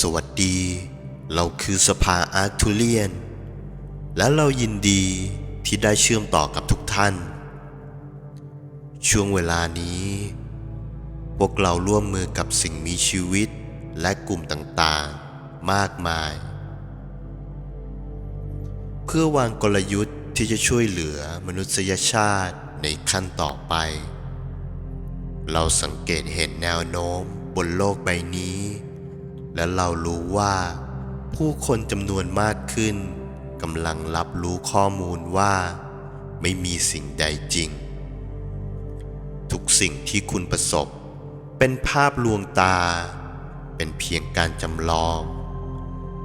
สวัสดี เราคือสภาอาร์ทูเลียน และเรายินดีที่ได้เชื่อมต่อกับทุกท่าน ช่วงเวลานี้ พวกเราร่วมมือกับสิ่งมีชีวิตและกลุ่มต่างๆ มากมาย เพื่อวางกลยุทธ์ที่จะช่วยเหลือมนุษยชาติในขั้นต่อไป เราสังเกตเห็นแนวโน้มบนโลกใบนี้ และเรารู้ว่า ผู้คนจำนวนมากขึ้นกำลังรับรู้ข้อมูลว่า ไม่มีสิ่งใดจริง ทุกสิ่งที่คุณประสบ เป็นภาพลวงตา เป็นเพียงการจำลอง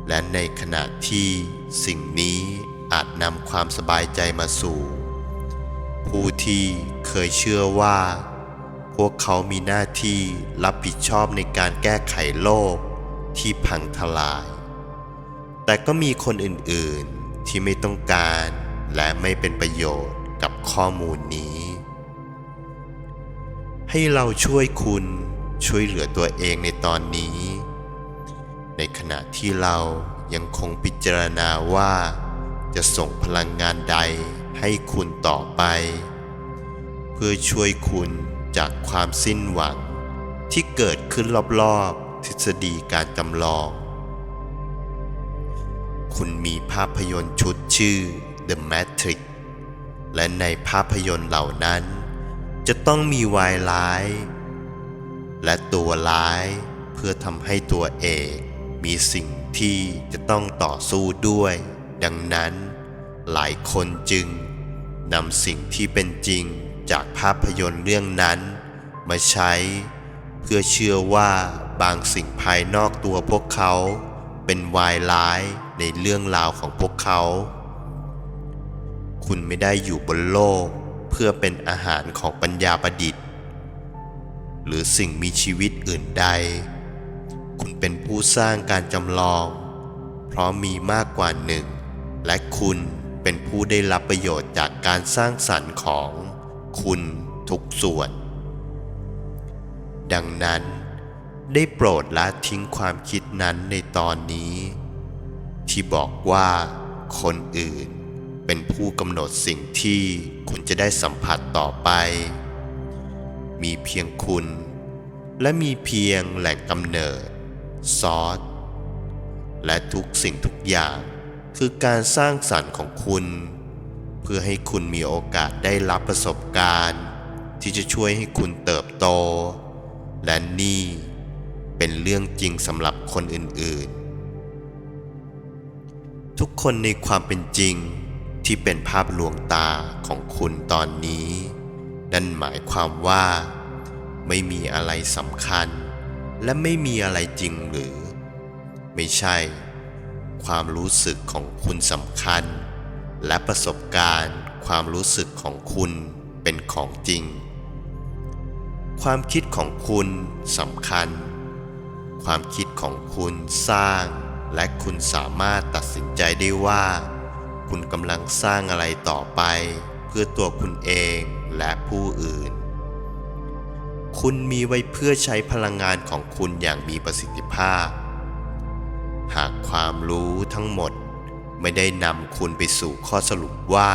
และในขณะที่สิ่งนี้อาจนำความสบายใจมาสู่ ผู้ที่เคยเชื่อว่า พวกเขามีหน้าที่รับผิดชอบในการแก้ไขโลก ที่พังทลาย แต่ก็มีคนอื่นๆที่ไม่ต้องการและไม่เป็นประโยชน์กับข้อมูลนี้ ให้เราช่วยคุณช่วยเหลือตัวเองในตอนนี้ ในขณะที่เรายังคงพิจารณาว่า จะส่งพลังงานใดให้คุณต่อไป เพื่อช่วยคุณจากความสิ้นหวังที่เกิดขึ้นรอบๆ ทฤษฎีการจำลอง คุณมีภาพยนตร์ชุดชื่อ The Matrix และในภาพยนตร์เหล่านั้น จะต้องมีวายร้าย และตัวร้ายเพื่อทำให้ตัวเอกมีสิ่งที่จะต้องต่อสู้ด้วย ดังนั้น หลายคนจึงนำสิ่งที่เป็นจริงจากภาพยนตร์เรื่องนั้น มาใช้ เพื่อเชื่อว่าบางสิ่งภายนอกตัวพวกเขาเป็นวายร้ายในเรื่องราวของพวกเขา คุณไม่ได้อยู่บนโลกเพื่อเป็นอาหารของปัญญาประดิษฐ์ หรือสิ่งมีชีวิตอื่นใด คุณเป็นผู้สร้างการจำลอง เพราะมีมากกว่าหนึ่ง และคุณเป็นผู้ได้รับประโยชน์จากการสร้างสรรค์ของคุณทุกส่วน ดังนั้น ได้โปรดละทิ้งความคิดนั้นในตอนนี้ ที่บอกว่าคนอื่นเป็นผู้กำหนดสิ่งที่คุณจะได้สัมผัสต่อไป มีเพียงคุณ และมีเพียงแหล่งกำเนิด ซอส และทุกสิ่งทุกอย่างคือการสร้างสรรค์ของคุณ เพื่อให้คุณมีโอกาสได้รับประสบการณ์ ที่จะช่วยให้คุณเติบโต และนี่เป็นเรื่องจริงสำหรับคนอื่นๆ ทุกคนในความเป็นจริงที่เป็นภาพลวงตาของคุณตอนนี้ นั่นหมายความว่า ไม่มีอะไรสำคัญ และไม่มีอะไรจริงหรือ ไม่ใช่ ความรู้สึกของคุณสำคัญ และประสบการณ์ความรู้สึกของคุณเป็นของจริง ความคิดของคุณสำคัญ ความคิดของคุณสร้าง และคุณสามารถตัดสินใจได้ว่า คุณกำลังสร้างอะไรต่อไป เพื่อตัวคุณเองและผู้อื่น คุณมีไว้เพื่อใช้พลังงานของคุณอย่างมีประสิทธิภาพ หากความรู้ทั้งหมดไม่ได้นำคุณไปสู่ข้อสรุปว่า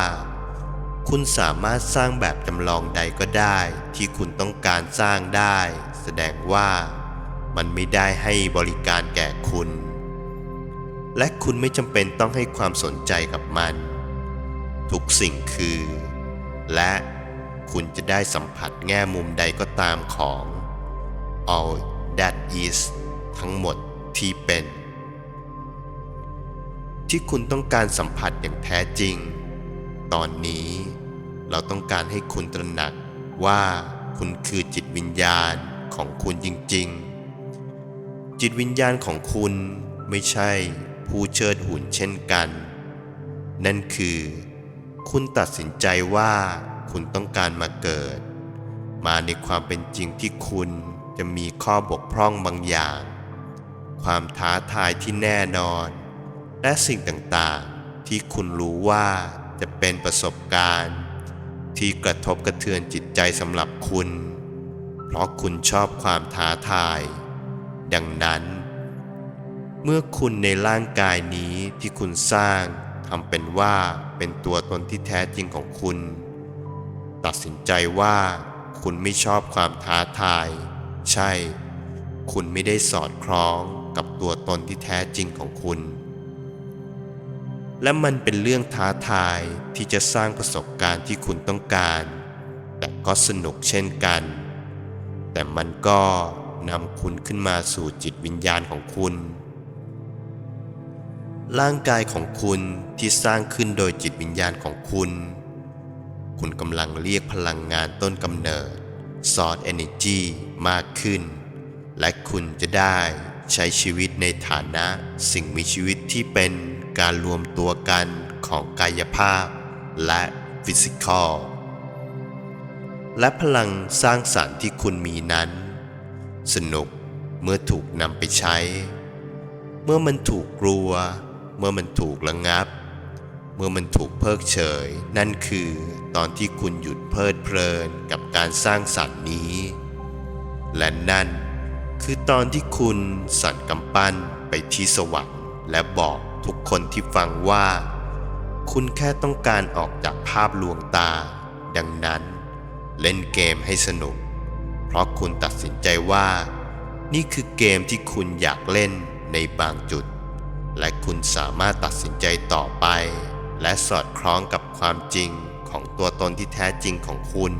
คุณสามารถสร้างแบบจำลองใดก็ได้ ที่คุณต้องการสร้างได้ แสดงว่ามันไม่ได้ให้บริการแก่คุณ และคุณไม่จำเป็นต้องให้ความสนใจกับมัน ทุกสิ่งคือ และคุณจะได้สัมผัสแง่มุมใดก็ตามของ all that is ทั้งหมดที่เป็น ที่คุณต้องการสัมผัสอย่างแท้จริง ตอนนี้เราต้องการให้คุณตระหนักว่าคุณคือจิตวิญญาณของคุณจริง ๆ จิตวิญญาณของคุณไม่ใช่ผู้เชิดหุ่นเช่นกัน นั่นคือ คุณตัดสินใจว่าคุณต้องการมาเกิด มาในความเป็นจริงที่คุณจะมีข้อบกพร่องบางอย่าง ความท้าทายที่แน่นอน และสิ่งต่างๆ ที่คุณรู้ว่า จะเป็นประสบการณ์ ที่กระทบกระเทือนจิตใจสำหรับคุณ เพราะคุณชอบความท้าทาย ดังนั้น เมื่อคุณในร่างกายนี้ที่คุณสร้างทำเป็นว่าเป็นตัวตนที่แท้จริงของคุณ ตัดสินใจว่าคุณไม่ชอบความท้าทาย ใช่ คุณไม่ได้สอดคล้องกับตัวตนที่แท้จริงของคุณ และมันเป็นเรื่องท้าทายที่จะสร้างประสบการณ์ที่คุณต้องการ แต่ก็สนุกเช่นกัน แต่มันก็นำคุณขึ้นมาสู่จิตวิญญาณของคุณ ร่างกายของคุณที่สร้างขึ้นโดยจิตวิญญาณของคุณ คุณกำลังเรียกพลังงานต้นกำเนิด Source Energy มากขึ้น และคุณจะได้ใช้ชีวิตในฐานะสิ่งมีชีวิตที่เป็น การรวมตัวกันของกายภาพและฟิสิกอลและพลังสร้างสรรค์ที่คุณมีนั้น สนุกเมื่อถูกนำไปใช้ เมื่อมันถูกกลัว เมื่อมันถูกระงับ เมื่อมันถูกเพิกเฉย นั่นคือตอนที่คุณหยุดเพลิดเพลินกับการสร้างสรรค์นี้ และนั่นคือตอนที่คุณสั่นกำปั้นไปที่สวรรค์และบอก ทุกคนที่ฟังว่า คุณแค่ต้องการออกจากภาพลวงตา ดังนั้น เล่นเกมให้สนุก เพราะคุณตัดสินใจว่า นี่คือเกมที่คุณอยากเล่นในบางจุด และคุณสามารถตัดสินใจต่อไป และสอดคล้องกับความจริงของตัวตนที่แท้จริงของคุณ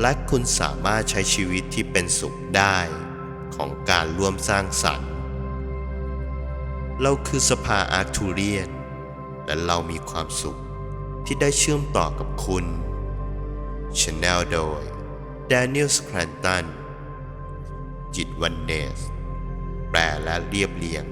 และคุณสามารถใช้ชีวิตที่เป็นสุขได้ของการร่วมสร้างสรรค์ เราคือสภาอาร์ทูเรียน และเรามีความสุขที่ได้เชื่อมต่อกับคุณชาแนลโดย Daniel s c r a n t o n จิตวันเนส แปลและเรียบเรียง